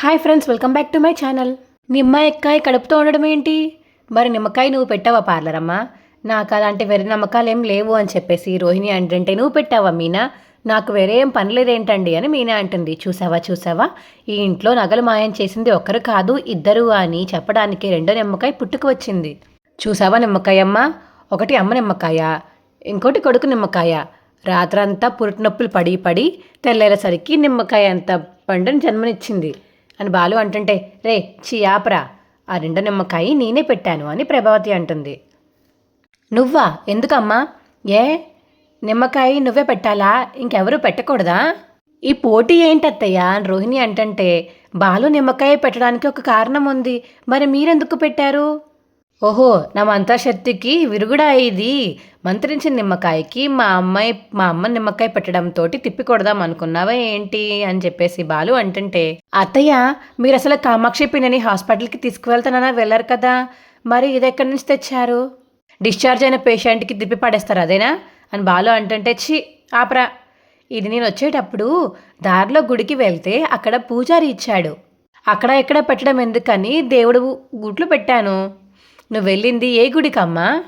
Hi friends welcome back to my channel. ఎక్కాయ కడుపుతో ఉండడం ఏంటి? మరి నిమ్మకాయ నువ్వు పెట్టావా పార్లర్ అమ్మా నాకు అలాంటి వేరే నమ్మకాలు ఏం లేవు అని చెప్పేసి రోహిణి అంటే నువ్వు పెట్టావా మీనా? నాకు వేరే ఏం పని లేదేంటండి అని మీనా అంటుంది. చూసావా చూసావా? ఈ ఇంట్లో నగలు మాయం చేసింది ఒకరు కాదు ఇద్దరు అని చెప్పడానికి రెండో నిమ్మకాయ పుట్టుకు వచ్చింది. చూసావా నిమ్మకాయ అమ్మ? ఒకటి అమ్మ నిమ్మకాయ ఇంకోటి కొడుకు నిమ్మకాయ. రాత్రంతా పురుటినొప్పులు పడి పడి తెల్లేసరికి నిమ్మకాయ అంత పండుని జన్మనిచ్చింది. అని బాలు అంటుంటే రే చియాపరా ఆ రెండో నిమ్మకాయ నేనే పెట్టాను అని ప్రభావతి అంటుంది. నువ్వా? ఎందుకమ్మా? ఏ? నిమ్మకాయ నువ్వే పెట్టాలా? ఇంకెవరూ పెట్టకూడదా? ఈ పోటీ ఏంటత్తయ్య? అని రోహిణి అంటంటే బాలు నిమ్మకాయ పెట్టడానికి ఒక కారణం ఉంది. మరి మీరెందుకు పెట్టారు? ఓహో నా మంత్రశక్తికి విరుగుడా ఇది మంత్రించిన నిమ్మకాయకి మా అమ్మాయి మా అమ్మ నిమ్మకాయ పెట్టడంతో తిప్పి కొడదాం అనుకున్నావా ఏంటి అని చెప్పేసి బాలు అంటుంటే అత్తయ్య మీరు అసలు కామాక్షి పిన్నని హాస్పిటల్కి తీసుకువెళ్తానన్నా వెళ్ళారు కదా? మరి ఇది ఎక్కడి నుంచి తెచ్చారు? డిశ్చార్జ్ అయిన పేషెంట్కి తిప్పి పడేస్తారు అదేనా? అని బాలు అంటుంటే చి ఆపరా. ఇది నేను వచ్చేటప్పుడు దారిలో గుడికి వెళ్తే అక్కడ పూజారి ఇచ్చాడు. అక్కడ ఎక్కడ పెట్టడం ఎందుకని దేవుడు గుట్లు పెట్టాను. నువ్వు వెళ్ళింది ఏ గుడికమ్మా?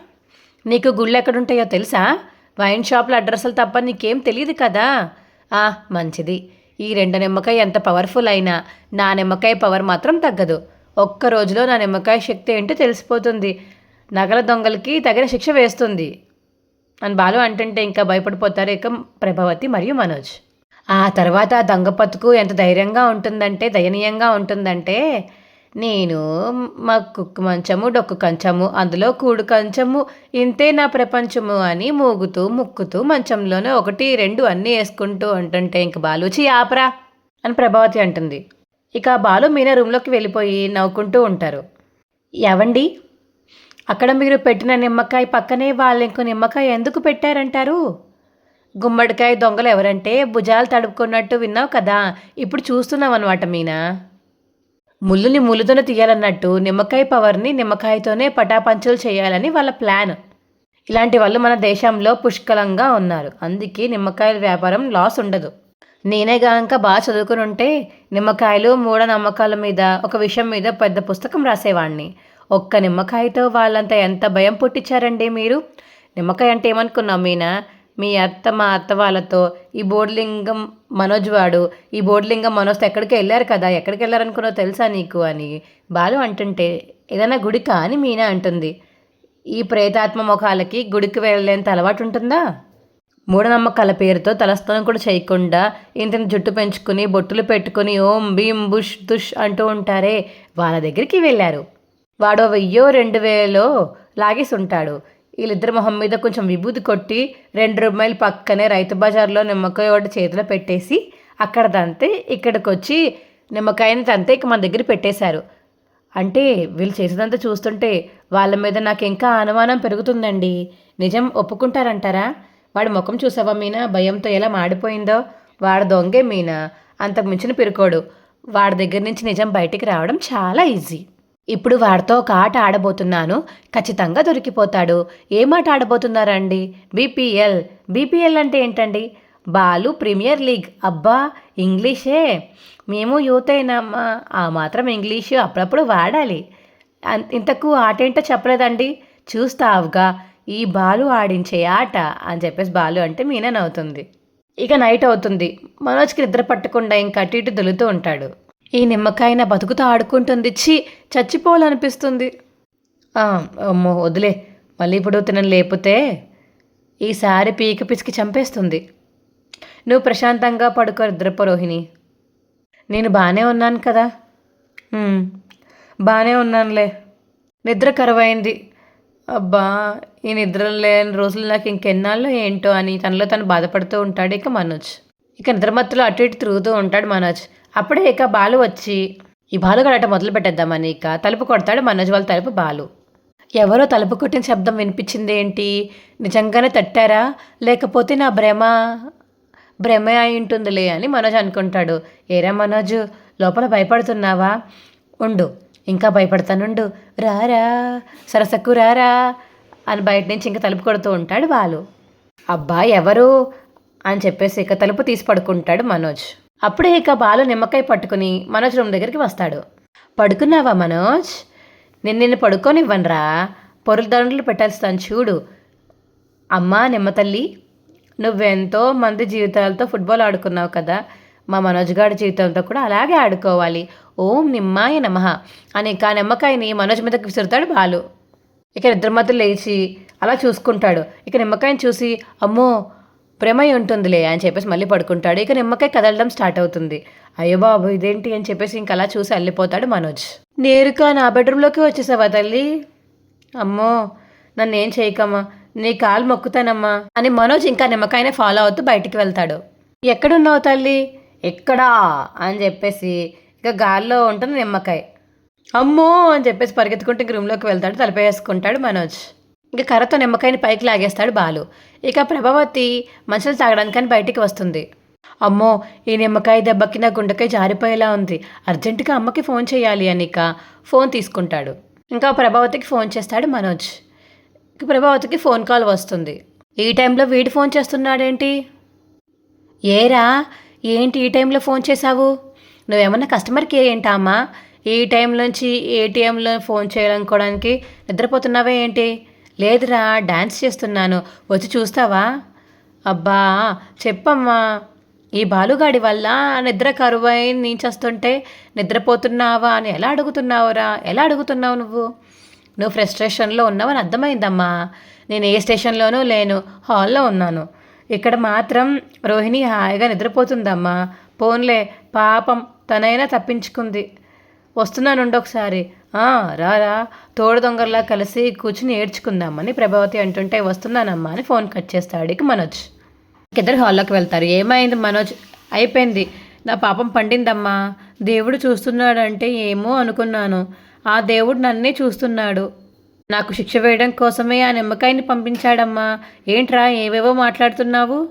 నీకు గుళ్ళు ఎక్కడుంటాయో తెలుసా? వైన్ షాప్ల అడ్రస్లు తప్ప నీకేం తెలియదు కదా? ఆ మంచిది. ఈ రెండు నిమ్మకాయ ఎంత పవర్ఫుల్ అయినా నా నిమ్మకాయ పవర్ మాత్రం తగ్గదు. ఒక్క రోజులో నా నిమ్మకాయ శక్తి ఏంటో తెలిసిపోతుంది. నగల దొంగలకి తగిన శిక్ష వేస్తుంది. అని బాలు అంటుంటే ఇంకా భయపడిపోతారు ఇక ప్రభావతి మరియు మనోజ్. ఆ తర్వాత ఆ దొంగ పతుకు ఎంత ధైర్యంగా ఉంటుందంటే దయనీయంగా ఉంటుందంటే నేను మా కుక్కు మంచము డొక్కు కంచము అందులో కూడు కంచము ఇంతే నా ప్రపంచము అని మూగుతూ ముక్కుతూ మంచంలోనే ఒకటి రెండు అన్నీ వేసుకుంటూ అంటుంటే ఇంక బాలుచి ఆపరా అని ప్రభావతి అంటుంది. ఇక బాలు మీనా రూమ్లోకి వెళ్ళిపోయి నవ్వుకుంటూ ఉంటారు. ఎవండి అక్కడ మీరు పెట్టిన నిమ్మకాయ పక్కనే వాళ్ళు ఇంకో నిమ్మకాయ ఎందుకు పెట్టారంటారు? గుమ్మడికాయ దొంగలు ఎవరంటే భుజాలు తడుపుకున్నట్టు విన్నావు కదా ఇప్పుడు చూస్తున్నావు అనమాట మీనా? ముళ్ళుని ముళ్ళుతోనే తీయాలన్నట్టు నిమ్మకాయ పవర్ని నిమ్మకాయతోనే పటాపంచులు చేయాలని వాళ్ళ ప్లాన్. ఇలాంటి వాళ్ళు మన దేశంలో పుష్కలంగా ఉన్నారు. అందుకే నిమ్మకాయల వ్యాపారం లాస్ ఉండదు. నేనే గనక బాగా చదువుకుని ఉంటే నిమ్మకాయలు మూఢనమ్మకాల మీద ఒక విషయం మీద పెద్ద పుస్తకం రాసేవాడిని ఒక్క నిమ్మకాయతో వాళ్ళంతా ఎంత భయం పుట్టించారండి మీరు? నిమ్మకాయ అంటే ఏమనుకున్నాం మీనా? మీ అత్త మా అత్త వాళ్ళతో ఈ బోర్డ్లింగం మనోజ్ వాడు ఈ బోర్డ్లింగం మనోజ్తో ఎక్కడికి వెళ్ళారు కదా ఎక్కడికి వెళ్ళారనుకున్నో తెలుసా నీకు అని బాలు అంటుంటే ఏదైనా గుడికా అని మీనా అంటుంది. ఈ ప్రేతాత్మ ముఖాలకి గుడికి వెళ్ళలేంత అలవాటు ఉంటుందా? మూఢనమ్మకాల పేరుతో తలస్థానం కూడా చేయకుండా ఇంతని జుట్టు పెంచుకుని బొట్టులు పెట్టుకుని ఓం భీం బుష్ దుష్ అంటూ ఉంటారే వాళ్ళ దగ్గరికి వెళ్ళారు. వాడో వెయ్యో రెండు వేలో లాగేసి ఉంటాడు. వీళ్ళిద్దరు మొహం మీద కొంచెం విభూతి కొట్టి రెండు రూపాయలు పక్కనే రైతు బజార్లో నిమ్మకాయ ఒకటి చేతిలో పెట్టేసి అక్కడ తంతే ఇక్కడికి వచ్చి నిమ్మకాయని తంతే ఇక మన దగ్గర పెట్టేశారు. అంటే వీళ్ళు చేసేదంతా చూస్తుంటే వాళ్ళ మీద నాకు ఇంకా అనుమానం పెరుగుతుందండి. నిజం ఒప్పుకుంటారంటారా? వాడి ముఖం చూసావా మీనా? భయంతో ఎలా మాడిపోయిందో? వాడు దొంగే మీనా? అంతకు మించిన పెరుకోడు. వాడి దగ్గర నుంచి నిజం బయటికి రావడం చాలా ఈజీ. ఇప్పుడు వాడితో ఒక ఆట ఆడబోతున్నాను. ఖచ్చితంగా దొరికిపోతాడు. ఏమాట ఆడబోతున్నారండి? బీపీఎల్. బీపీఎల్ అంటే ఏంటండి? Balu premier league. అబ్బా ఇంగ్లీషే. మేము యూత్ అయినామా? ఆ మాత్రం ఇంగ్లీషు అప్పుడప్పుడు వాడాలి. అన్- ఇంతకు ఆట ఏంటో చెప్పలేదండి. చూస్తావుగా. ఈ బాలు ఆడించే ఆట అని చెప్పేసి బాలు అంటే మీనా నవ్వుతుంది ఇక నైట్ అవుతుంది. మనోజ్కి నిద్ర పట్టకుండా ఇంకా అటు ఇటు దొలుతూ ఉంటాడు. ఈ నిమ్మకాయ నా బతుకుతో ఆడుకుంటుంది. చి చచ్చిపోవాలనిపిస్తుంది. అమ్మో వదిలే. మళ్ళీ ఇప్పుడు తినని లేపితే ఈసారి పీక పిసికి చంపేస్తుంది. నువ్వు ప్రశాంతంగా పడుకో నిద్రపో రోహిణి నేను బాగానే ఉన్నాను కదా? బాగానే ఉన్నానులే. నిద్ర కరువైంది. అబ్బా ఈ నిద్ర లేని రోజులు నాకు ఇంకెన్నాళ్ళు ఏంటో అని తనలో తను బాధపడుతూ ఉంటాడు ఇక మనోజ్. ఇక నిద్రమత్తులో అటు ఇటు తిరుగుతూ ఉంటాడు మనోజ్. అప్పుడే ఇక బాలు వచ్చి ఈ బాలు గడట మొదలు పెట్టేద్దామని ఇక తలుపు కొడతాడు మనోజ్ వాళ్ళ తలుపు బాలు. ఎవరో తలుపు కొట్టిన శబ్దం వినిపించింది ఏంటి నిజంగానే తట్టారా? లేకపోతే నా భ్రమ భ్రమ అయి ఉంటుందిలే అని మనోజ్ అనుకుంటాడు. ఏరా మనోజ్ లోపల భయపడుతున్నావా? ఉండు ఇంకా భయపడతానుండు. రారా సరసక్కు రారా అని బయట నుంచి ఇంకా తలుపు కొడుతూ ఉంటాడు బాలు. అబ్బా ఎవరు? అని చెప్పేసి ఇక తలుపు తీసి పడుకుంటాడు మనోజ్. అప్పుడే ఇక బాలు నిమ్మకాయ పట్టుకుని మనోజ్ రూమ్ దగ్గరికి వస్తాడు. పడుకున్నావా మనోజ్? నేను నిన్ను పడుకోనివ్వనరా. పొరుల దండలు పెట్టేస్తాను చూడు. అమ్మా నిమ్మతల్లి నువ్వెంతో మంది జీవితాలతో ఫుట్బాల్ ఆడుకున్నావు కదా. మా మనోజ్ గారి జీవితంతో కూడా అలాగే ఆడుకోవాలి. ఓం నిమ్మాయ నమః అని ఇక ఆ నిమ్మకాయని మనోజ్ మీదకి విసురుతాడు బాలు. ఇక నిద్రమత్తు లేచి అలా చూసుకుంటాడు. ఇక నిమ్మకాయని చూసి అమ్మో ప్రేమయ్య ఉంటుందిలే అని చెప్పేసి మళ్ళీ పడుకుంటాడు. ఇక నిమ్మకాయ కదలడం స్టార్ట్ అవుతుంది. అయ్యో బాబు ఇదేంటి అని చెప్పేసి ఇంక అలా చూసి వెళ్ళిపోతాడు మనోజ్. నేరుగా నా బెడ్రూమ్లోకి వచ్చేసావా తల్లి? అమ్మో నన్ను ఏం చేయకమ్మా నీ కాలు మొక్కుతానమ్మా అని మనోజ్ ఇంకా నిమ్మకాయనే ఫాలో అవుతూ బయటికి వెళ్తాడు. ఎక్కడున్నావు తల్లి? ఎక్కడా? అని చెప్పేసి ఇక గాల్లో ఉంటుంది నిమ్మకాయ. అమ్మో అని చెప్పేసి పరిగెత్తుకుంటే ఇంక రూమ్లోకి వెళ్తాడు తలపేసుకుంటాడు మనోజ్. ఇక కర్రతో నిమ్మకాయని పైకి లాగేస్తాడు బాలు. ఇక ప్రభావతి మనుషులు తాగడానికని బయటికి వస్తుంది. అమ్మో ఈ నిమ్మకాయ దెబ్బకి నా గుండెకాయ జారిపోయేలా ఉంది. అర్జెంటుగా అమ్మకి ఫోన్ చేయాలి అని ఇక ఫోన్ తీసుకుంటాడు. ఇంకా ప్రభావతికి ఫోన్ చేస్తాడు మనోజ్. ఇక ప్రభావతికి ఫోన్ కాల్ వస్తుంది. ఈ టైంలో వీడు ఫోన్ చేస్తున్నాడేంటి? ఏరా ఏంటి ఈ టైంలో ఫోన్ చేశావు? నువ్వేమన్నా కస్టమర్ కేర్ ఏంటా అమ్మా? ఈ టైం నుంచి ఏటీఎంలో ఫోన్ చేయాలనుకోవడానికి నిద్రపోతున్నావే ఏంటి? లేదురా డ్యాన్స్ చేస్తున్నాను. వచ్చి చూస్తావా? అబ్బా చెప్పమ్మా. ఈ బాలుగాడి వల్ల నిద్ర కరువై నీచేస్తుంటే నిద్రపోతున్నావా అని ఎలా అడుగుతున్నావురా? ఎలా అడుగుతున్నావు నువ్వు? నువ్వు ఫ్రస్ట్రేషన్లో ఉన్నావని అర్థమైందమ్మా. నేను ఏ స్టేషన్లోనూ లేను హాల్లో ఉన్నాను. ఇక్కడ మాత్రం రోహిణి హాయిగా నిద్రపోతుందమ్మా. పోన్లే పాపం తనైనా తప్పించుకుంది. వస్తున్నానుండి ఒకసారి రారా తోడు దొంగల్లా కలిసి కూర్చుని ఏడ్చుకుందామని ప్రభావతి అంటుంటే వస్తున్నానమ్మా అని ఫోన్ కట్ చేస్తాడు ఇక మనోజ్. ఇద్దరు హాల్లోకి వెళ్తారు. ఏమైంది మనోజ్? అయిపోయింది. నా పాపం పండిందమ్మా. దేవుడు చూస్తున్నాడంటే ఏమో అనుకున్నాను. ఆ దేవుడు నన్నే చూస్తున్నాడు. నాకు శిక్ష వేయడం కోసమే ఆ నిమ్మకాయని పంపించాడమ్మా. ఏంట్రా ఏవేవో మాట్లాడుతున్నావు?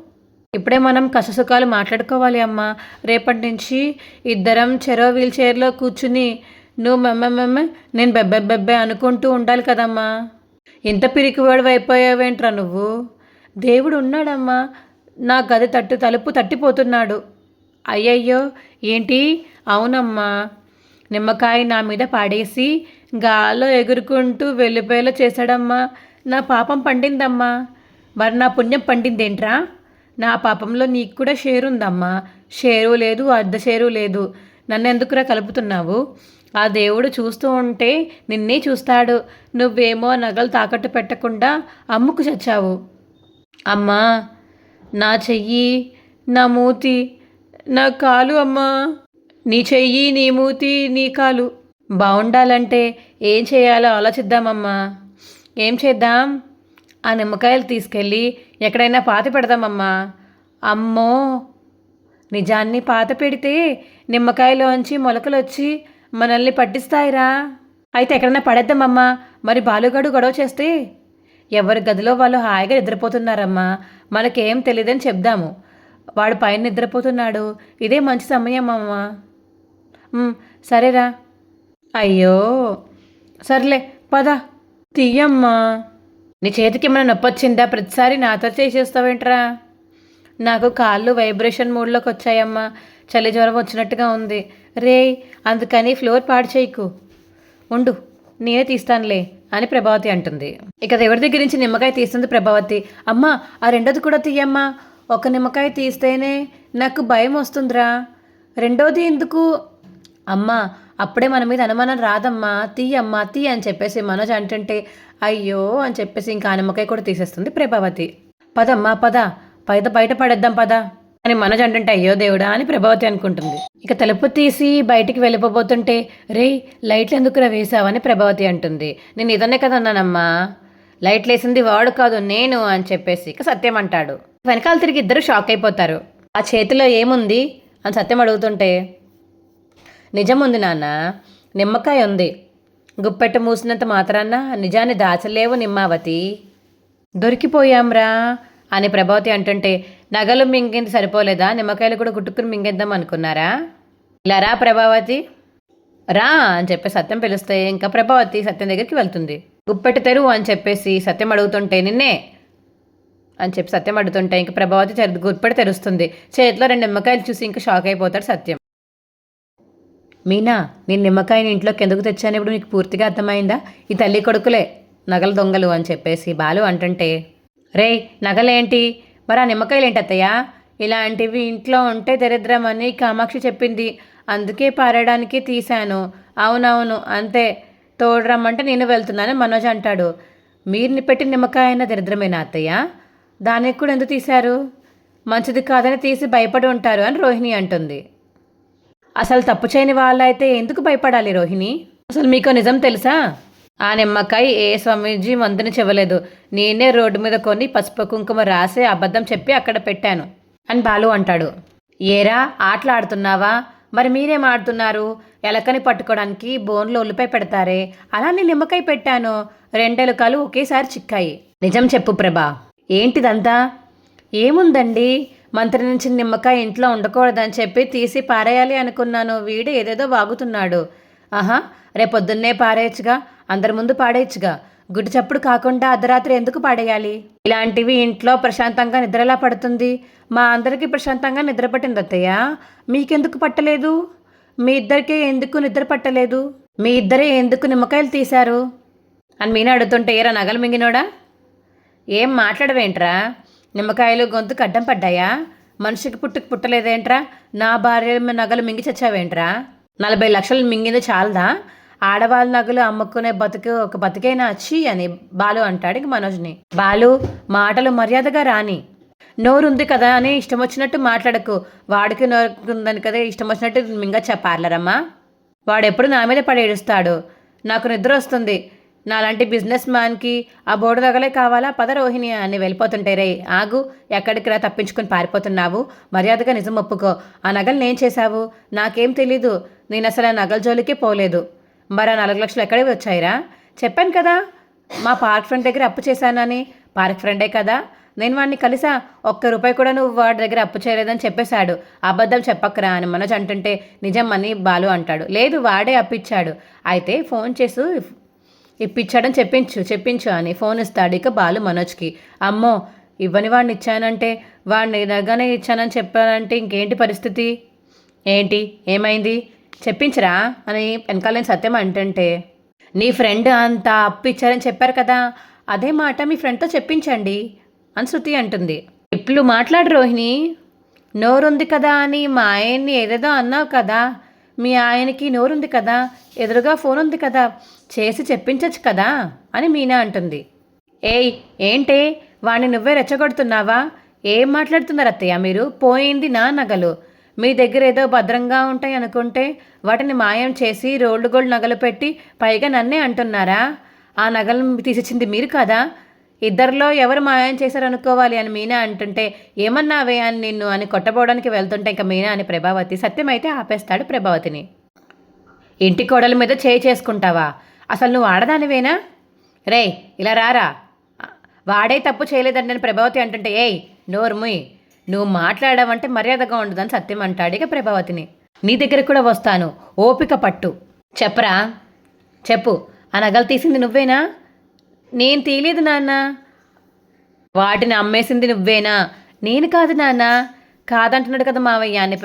ఇప్పుడే మనం కష్టసుఖాలు మాట్లాడుకోవాలి అమ్మా. రేపటి నుంచి ఇద్దరం చెరో వీల్ చైర్లో కూర్చుని నువ్వు మెమ్మెమ్మెమ్మ నేను బెబ్బె బెబ్బె అనుకుంటూ ఉండాలి కదమ్మా. ఇంత పిరికివాడు అయిపోయావేంట్రా నువ్వు? దేవుడు ఉన్నాడమ్మా. నా గది తట్టు తలుపు తట్టిపోతున్నాడు. అయ్యయ్యో ఏంటి? అవునమ్మా. నిమ్మకాయ నా మీద పాడేసి గాల్లో ఎగురుకుంటూ వెళ్ళిపోయేలా చేశాడమ్మా. నా పాపం పండిందమ్మా. మరి నా పుణ్యం పండిందేంట్రా? నా పాపంలో నీకు కూడా షేరు ఉందమ్మా షేరు లేదు అర్ధ షేరు లేదు. నన్ను ఎందుకురా కలుపుతున్నావు? ఆ దేవుడు చూస్తూ ఉంటే నిన్నే చూస్తాడు. నువ్వేమో నగలు తాకట్టు పెట్టకుండా అమ్ముకు చచ్చావు. అమ్మా నా చెయ్యి నా మూతి నా కాలు అమ్మా. నీ చెయ్యి నీ మూతి నీ కాలు. బాగుండాలంటే ఏం చేయాలో ఆలోచిద్దామమ్మా. ఏం చేద్దాం? ఆ నిమ్మకాయలు తీసుకెళ్ళి ఎక్కడైనా పాత పెడదామమ్మా. అమ్మో! నిజాన్ని పాత పెడితే నిమ్మకాయలోంచి మొలకలు వచ్చి మనల్ని పట్టిస్తాయిరా. అయితే ఎక్కడైనా పడేద్దామమ్మా. మరి బాలుగాడు గొడవ చేస్తే? ఎవరి గదిలో వాళ్ళు హాయిగా నిద్రపోతున్నారమ్మా. మనకేం తెలియదని చెప్దాము. వాడు పైన నిద్రపోతున్నాడు. ఇదే మంచి సమయం అమ్మా సరేరా. అయ్యో. సర్లే పద. తీయమ్మా. నీ చేతికి ఏమైనా నొప్పి వచ్చిందా ప్రతిసారి నాతో చేసేస్తావేంట్రా? నాకు కాళ్ళు వైబ్రేషన్ మూడ్లోకి వచ్చాయమ్మా. చలి జ్వరం వచ్చినట్టుగా ఉంది. రే అందుకని ఫ్లోర్ పాడు చేయకు. ఉండు నేనే తీస్తానులే అని ప్రభావతి అంటుంది. ఇక ఎవరి దగ్గర నుంచి నిమ్మకాయ తీస్తుంది ప్రభావతి? అమ్మా ఆ రెండోది కూడా తీయమ్మా. ఒక నిమ్మకాయ తీస్తేనే నాకు భయం వస్తుందిరా. రెండోది ఎందుకు? అమ్మా అప్పుడే మన మీద అనుమానం రాదమ్మా. తీయమ్మా తీ అని చెప్పేసి మనోజ్ అంటుంటే అయ్యో అని చెప్పేసి ఇంకా ఆ నిమ్మకాయ కూడా తీసేస్తుంది ప్రభావతి. పదమ్మా పద. పైద బయట పడేద్దాం పద. అని మనోజ్ అంటుంటే అయ్యో దేవుడా అని ప్రభావతి అనుకుంటుంది. ఇక తలుపు తీసి బయటికి వెళ్ళిపోబోతుంటే రే లైట్లు ఎందుకురా వేసావని ప్రభావతి అంటుంది. నేను ఇదన్నే కదా అన్నానమ్మా. లైట్లు వేసింది వాడు కాదు నేను అని చెప్పేసి ఇక సత్యం అంటాడు. వెనకాల తిరిగి ఇద్దరు షాక్ అయిపోతారు. ఆ చేతిలో ఏముంది? అని సత్యం అడుగుతుంటే నిజం ఉంది నాన్న నిమ్మకాయ ఉంది. గుప్పెట్ట మూసినంత మాత్రాన నిజాన్ని దాచలేవు నిమ్మావతి. దొరికిపోయాంరా అని ప్రభావతి అంటుంటే నగలు మింగింది సరిపోలేదా? నిమ్మకాయలు కూడా గుట్టుకుని మింగేద్దాం అనుకున్నారా? ఇలా రా ప్రభావతి. రా అని చెప్పి సత్యం పిలిస్తే ఇంకా ప్రభావతి సత్యం దగ్గరికి వెళ్తుంది. గుప్పెట్టు తెరువు అని చెప్పేసి సత్యం అడుగుతుంటే నిన్నే అని చెప్పి సత్యం అడుగుతుంటే ఇంక ప్రభావతి తెరు గుర్తుపడి తెరుస్తుంది. చేతిలో రెండు నిమ్మకాయలు చూసి ఇంకా షాక్ అయిపోతాడు సత్యం. మీనా నేను నిమ్మకాయని ఇంట్లోకి ఎందుకు తెచ్చాను? ఇప్పుడు నీకు పూర్తిగా అర్థమైందా? ఈ తల్లి కొడుకులే నగల దొంగలు అని చెప్పేసి బాలు అంటుంటే రే నగలేంటి? మరి ఆ నిమ్మకాయలు ఏంటి అత్తయ్య? ఇలాంటివి ఇంట్లో ఉంటే దరిద్రమని కామాక్షి చెప్పింది. అందుకే పారేయడానికి తీశాను. అవునవును అంతే. తోడు రమ్మంటే నేను వెళ్తున్నాను మనోజ్ అంటాడు. మీరు పెట్టిన నిమ్మకాయ అయినా దరిద్రమేనా అత్తయ్య? దానికి కూడా ఎందుకు తీశారు? మంచిది కాదని తీసి భయపడి ఉంటారు అని రోహిణి అంటుంది. అసలు తప్పు చేయని వాళ్ళైతే ఎందుకు భయపడాలి రోహిణి? అసలు మీకు నిజం తెలుసా? ఆ నిమ్మకాయ ఏ స్వామీజీ మందుని చెవలేదు నేనే రోడ్డు మీద కొని పసుపు కుంకుమ రాసి అబద్ధం చెప్పి అక్కడ పెట్టాను. అని బాలు అంటాడు. ఏరా ఆటలాడుతున్నావా? మరి మీరేం ఆడుతున్నారు? ఎలకని పట్టుకోవడానికి బోన్లో ఉల్లిపాయ పెడతారే. అలా నేను నిమ్మకాయ పెట్టాను. రెండెలుకలు ఒకేసారి చిక్కాయి. నిజం చెప్పు ప్రభా. ఏంటిదంతా? ఏముందండి? మంత్రి నుంచి నిమ్మకాయ ఇంట్లో ఉండకూడదని చెప్పి తీసి పారేయాలి అనుకున్నాను. వీడు ఏదేదో వాగుతున్నాడు. ఆహా రేపొద్దున్నే పారేయచ్చుగా. అందరి ముందు పాడేయచ్చుగా. గుడి చప్పుడు కాకుండా అర్ధరాత్రి ఎందుకు పాడేయాలి? ఇలాంటివి ఇంట్లో ప్రశాంతంగా నిద్రలా పడుతుంది. మా అందరికీ ప్రశాంతంగా నిద్ర పట్టింది అత్తయ్య. మీకెందుకు పట్టలేదు? మీ ఇద్దరికే ఎందుకు నిద్ర పట్టలేదు? మీ ఇద్దరే ఎందుకు నిమ్మకాయలు తీశారు? అని మీనే అడుగుతుంటే ఏరా నగలు మింగినోడా? ఏం మాట్లాడవేంట్రా? నిమ్మకాయలు గొంతుకు అడ్డం పడ్డాయా? మనిషికి పుట్టుకు పుట్టలేదేంట్రా? నా భార్య నగలు మింగి చచ్చావేంట్రా? నలభై లక్షలు మింగింది చాలదా? ఆడవాళ్ళ నగలు అమ్ముకునే బతుకు ఒక బతుకైనా? వచ్చి అని బాలు అంటాడు మనోజ్ని. బాలు మాటలు మర్యాదగా రాని. నోరుంది కదా అని ఇష్టం వచ్చినట్టు మాట్లాడకు. వాడికి నోరుందని కదా ఇష్టం వచ్చినట్టు మింగచ్చా పార్లరమ్మా? వాడెప్పుడు నా మీద పడి ఏడుస్తాడు. నాకు నిద్ర వస్తుంది నాలాంటి బిజినెస్ మ్యాన్కి ఆ బోర్డు నగలే కావాలా? పద రోహిణి అని వెళ్ళిపోతుంటే రే ఆగు. ఎక్కడికి రా తప్పించుకొని పారిపోతున్నావు? మర్యాదగా నిజం ఒప్పుకో. ఆ నగలు నేను చేశావు? నాకేం తెలీదు. నేను అసలు ఆ నగల జోలికే పోలేదు. మరి నాలుగు లక్షలు ఎక్కడికి వచ్చాయిరా? చెప్పాను కదా మా పార్క్ ఫ్రెండ్ దగ్గర అప్పు చేశానని. పార్క్ ఫ్రెండే కదా. నేను వాడిని కలిసా ఒక్క రూపాయి కూడా నువ్వు వాడి దగ్గర అప్పు చేయలేదని చెప్పేశాడు. అబద్ధం చెప్పక్కరా అని మనోజ్ అంటుంటే నిజం అని బాలు అంటాడు. లేదు వాడే అప్పిచ్చాడు అయితే ఫోన్ చేసు ఇప్పించాడని చెప్పించు చెప్పించు అని ఫోన్ ఇస్తాడు ఇక బాలు మనోజ్కి. అమ్మో ఇవ్వని వాడిని ఇచ్చానంటే వాడిని నగనే ఇచ్చానని చెప్పానంటే ఇంకేంటి పరిస్థితి? ఏంటి? ఏమైంది? చెప్పించరా? అని వెనకాల నేను సత్యం అంటుంటే నీ ఫ్రెండ్ అంత అప్పు ఇచ్చారని చెప్పారు కదా అదే మాట మీ ఫ్రెండ్తో చెప్పించండి అని శృతి అంటుంది. ఇప్పుడు మాట్లాడు రోహిణి నోరుంది కదా అని మా ఆయన్ని ఏదేదో అన్నావు కదా మీ ఆయనకి నోరుంది కదా ఎదురుగా ఫోన్ ఉంది కదా చేసి చెప్పించచ్చు కదా అని మీనా అంటుంది. ఏయ్ ఏంటే వాణ్ణి నువ్వే రెచ్చగొడుతున్నావా? ఏం మాట్లాడుతున్నారు అత్తయ్య మీరు? పోయింది నా నగలు. మీ దగ్గర ఏదో భద్రంగా ఉంటాయి అనుకుంటే వాటిని మాయం చేసి రోల్డ్ గోల్డ్ నగలు పెట్టి పైగా నన్నే అంటున్నారా? ఆ నగలు తీసిచ్చింది మీరు కదా? ఇద్దరిలో ఎవరు మాయం చేశారనుకోవాలి అని మీనా అంటుంటే ఏమన్నావే అని నిన్ను అని కొట్టబోవడానికి వెళ్తుంటే ఇంకా మీనా అని ప్రభావతి సత్యమైతే ఆపేస్తాడు ప్రభావతిని. ఇంటి కోడల మీద చేయి చేసుకుంటావా? అసలు నువ్వు ఆడదానివేనా? రే ఇలా రారా. వాడే తప్పు చేయలేదండి నేను ప్రభావతి అంటుంటే ఏయ్ నోర్ముయ్. నువ్వు మాట్లాడావంటే మర్యాదగా ఉండదని సత్యం అంటాడు ఇక ప్రభావతిని. నీ దగ్గర కూడా వస్తాను. ఓపిక పట్టు. చెప్పరా? చెప్పు. ఆ నగలు తీసింది నువ్వేనా? నేను తీయలేదు నాన్న. వాటిని అమ్మేసింది నువ్వేనా? నేను కాదు నాన్న. కాదంటున్నాడు కదా మావయ్య. అని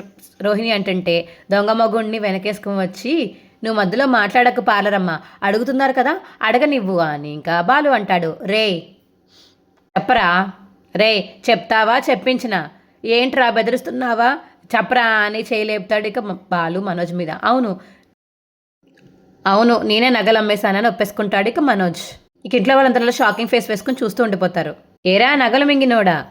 రోహిణి అంటుంటే దొంగ మగుణ్ణి వెనకేసుకుని వచ్చి నువ్వు మధ్యలో మాట్లాడక పార్లరమ్మా. అడుగుతున్నారు కదా అడగనివ్వు అని ఇంకా బాలు అంటాడు. రే చెప్పరా? రే చెప్తావా? చెప్పించినా. ఏంట్రా బెదిరిస్తున్నావా? చెప్పరా అని చేయలేపుతాడు ఇక బాలు మనోజ్ మీద. అవును. అవును నేనే నగలు అమ్మేశానని ఒప్పేసుకుంటాడు ఇక మనోజ్. ఇక ఇంట్లో వాళ్ళందరిలో షాకింగ్ ఫేస్ వేసుకుని చూస్తూ ఉండిపోతారు. ఏరా నగలు మింగినోడా?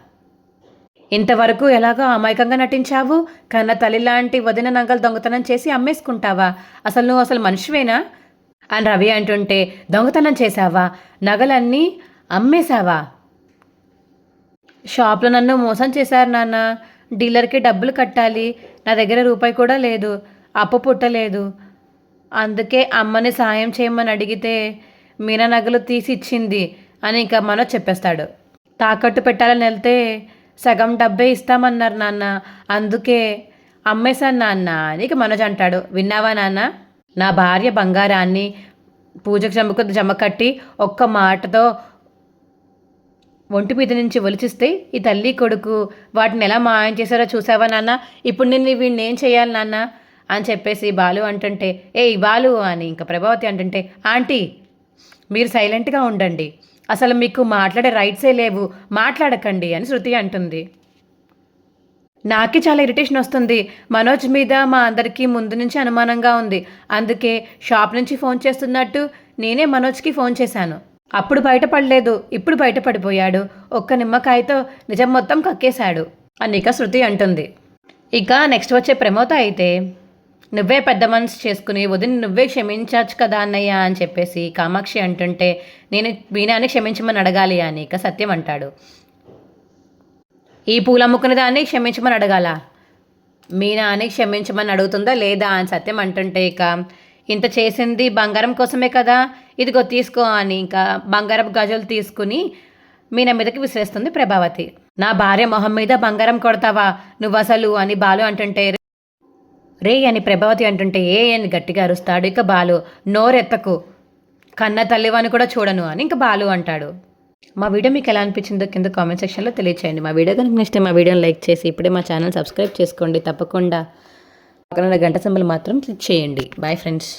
ఇంతవరకు ఎలాగో అమాయకంగా నటించావు? కన్న తల్లి లాంటి వదిన నగలు దొంగతనం చేసి అమ్మేసుకుంటావా? అసలు నువ్వు అసలు మనిషివేనా? అని రవి అంటుంటే దొంగతనం చేశావా? నగలన్నీ అమ్మేశావా? షాప్లో నన్ను మోసం చేశారు నాన్న. డీలర్కి డబ్బులు కట్టాలి. నా దగ్గర రూపాయి కూడా లేదు. అప్పు పుట్టలేదు. అందుకే అమ్మని సాయం చేయమని అడిగితే మీన నగలు తీసి ఇచ్చింది అని ఇంకా మనోజ్ చెప్పేస్తాడు. తాకట్టు పెట్టాలని వెళ్తే సగం డబ్బే ఇస్తామన్నారు నాన్న. అందుకే అమ్మేశాను నాన్న అని ఇక మనోజ్ అంటాడు. విన్నావా నాన్న? నా భార్య బంగారాన్ని పూజకు జమ్మకు జమ కట్టి ఒక్క మాటతో ఒంటి మీద నుంచి ఒలిచిస్తే ఈ తల్లి కొడుకు వాటిని ఎలా మాయం చేశారో చూసావా నాన్న? ఇప్పుడు నేను వీడిని ఏం చేయాలి నాన్న? అని చెప్పేసి బాలు అంటుంటే ఏ బాలు అని ఇంకా ప్రభావతి అంటుంటే ఆంటీ మీరు సైలెంట్గా ఉండండి. అసలు మీకు మాట్లాడే రైట్సే లేవు. మాట్లాడకండి అని శృతి అంటుంది. నాకే చాలా ఇరిటేషన్ వస్తుంది. మనోజ్ మీద మా అందరికీ ముందు నుంచి అనుమానంగా ఉంది. అందుకే షాప్ నుంచి ఫోన్ చేస్తున్నట్టు నేనే మనోజ్కి ఫోన్ చేశాను. అప్పుడు బయటపడలేదు. ఇప్పుడు బయటపడిపోయాడు. ఒక్క నిమ్మకాయతో నిజం మొత్తం కక్కేశాడు. అనిక శృతి అంటుంది. ఇక నెక్స్ట్ వచ్చే ప్రమోత అయితే నువ్వే పెద్ద మనసు చేసుకుని వదిన నువ్వే క్షమించవచ్చు కదా అన్నయ్య అని చెప్పేసి కామాక్షి అంటుంటే నేను మీనాని క్షమించమని అడగాలి అని ఇక సత్యం అంటాడు. ఈ పూలు అమ్ముకునే దాన్ని క్షమించమని అడగాల? మీనాని క్షమించమని అడుగుతుందా లేదా అని సత్యం అంటుంటే ఇక ఇంత చేసింది బంగారం కోసమే కదా? ఇదిగో తీసుకో అని ఇంకా బంగారపు గజలు తీసుకుని మీన మీదకి విసిరేస్తుంది ప్రభావతి. నా భార్య మొహం మీద బంగారం కొడతావా? నువ్వు అసలు అని బాలు అంటుంటే రే అని ప్రభావతి అంటుంటే ఏ అని గట్టిగా అరుస్తాడు ఇక బాలు. నోరెత్తకు. కన్న తల్లివాని కూడా చూడను అని ఇంకా బాలు అంటాడు. మా వీడియో మీకు ఎలా అనిపించిందో కింద కామెంట్ సెక్షన్లో తెలియచేయండి. మా వీడియో కనుక నెక్స్ట్ మా వీడియోని లైక్ చేసి ఇప్పుడే మా ఛానల్ సబ్స్క్రైబ్ చేసుకోండి తప్పకుండా. పక్కన ఉన్న గంట సింబల్ మాత్రం క్లిక్ చేయండి. Bye friends.